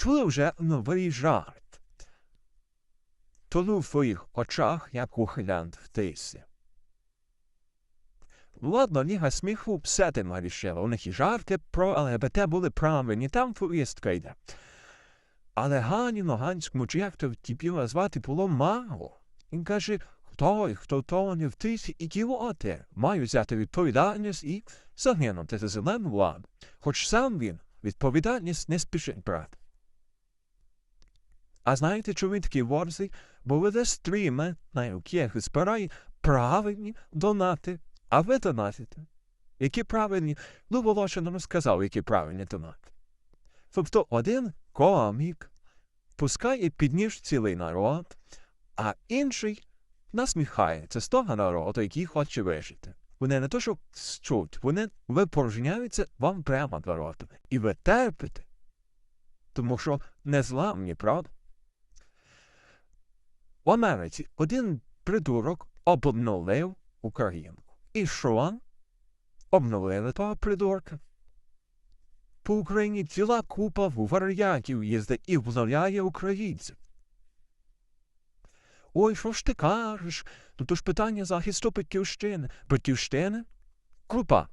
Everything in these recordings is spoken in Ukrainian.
чули вже новий жарт. Тонув в твоїх очах, як ухилянт в тисі. Ладно, Ліга сміху все тим. У них і жарти про ЛГБТ були правильні, там повістка йде. Але Гані Ноганському, чи як то тіпіла звати, було мало. Він каже, той, хто тоне в тисі ідіоти, має взяти відповідальність і загинути за зелену владу. Хоч сам він відповідальність не спішить брати. А знаєте, чому він такий ворзий? Бо веде стріми, на яких збирає правильні донати, а ви донатите. Які правильні? Ну, Волошин нам сказав, які правильні донати. Тобто один комік пускає під ніж цілий народ, а інший насміхається з того народу, який хоче вижити. Вони не то, що чуть, вони випорожняються вам прямо рота. І ви терпите, тому що не зламні, правда? В Америці один придурок обновив Україну. І що? Обновили того придурка. По Україні ціла купа варіантів їздить і обновляє українців. Ой, що ж ти кажеш? Ну то ж питання захисту батьківщини. Батьківщини? Крупа.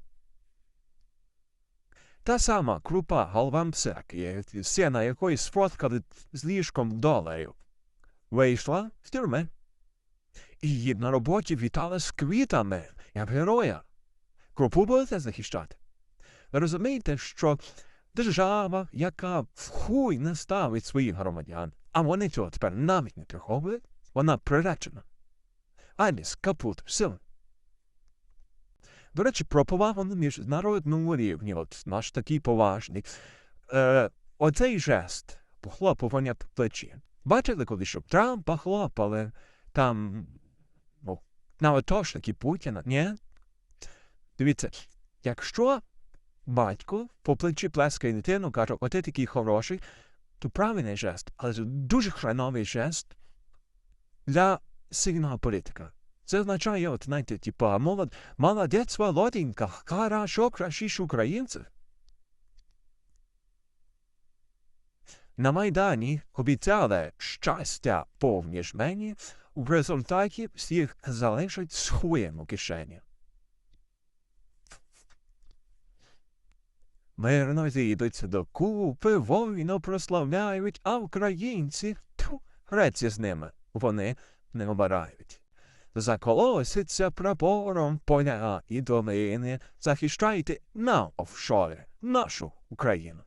Та сама крупа голова всякі, сена якої сфоткали з ліжком долею. Вийшла з тюрми. І її на роботі вітали з квітами, як героя. Крупу будете захищати. Ви розумієте, що держава, яка в хуй не ставить своїх громадян, а вони цього тепер навіть не приховують, вона приречена. Аліс, капут, все. До речі, про повагу на міжнародному рівні, от наш такий поважний. Е, оцей жест похлопування по плечі. Бачили коли, щоб Трампа хлопали там, ну, на отошники Путіна, ні? Дивіться, якщо батько по плечі плескає дитину, каже, от ти такий хороший, то правильний жест, але це дуже хреновий жест для сильного політика. Це означає, от, знаєте, типа, молод, молодець, Володенька, хорошо, кращіше українців. На Майдані обіцяли щастя повні жмені, в результаті всіх залишать з хуєм кишені. Мирно зійдуться до купи, прославляють, а українці, тьфу, греці з ними, вони не обирають. Заколоситься прапором поля і долини, захищайте на офшори нашу Україну.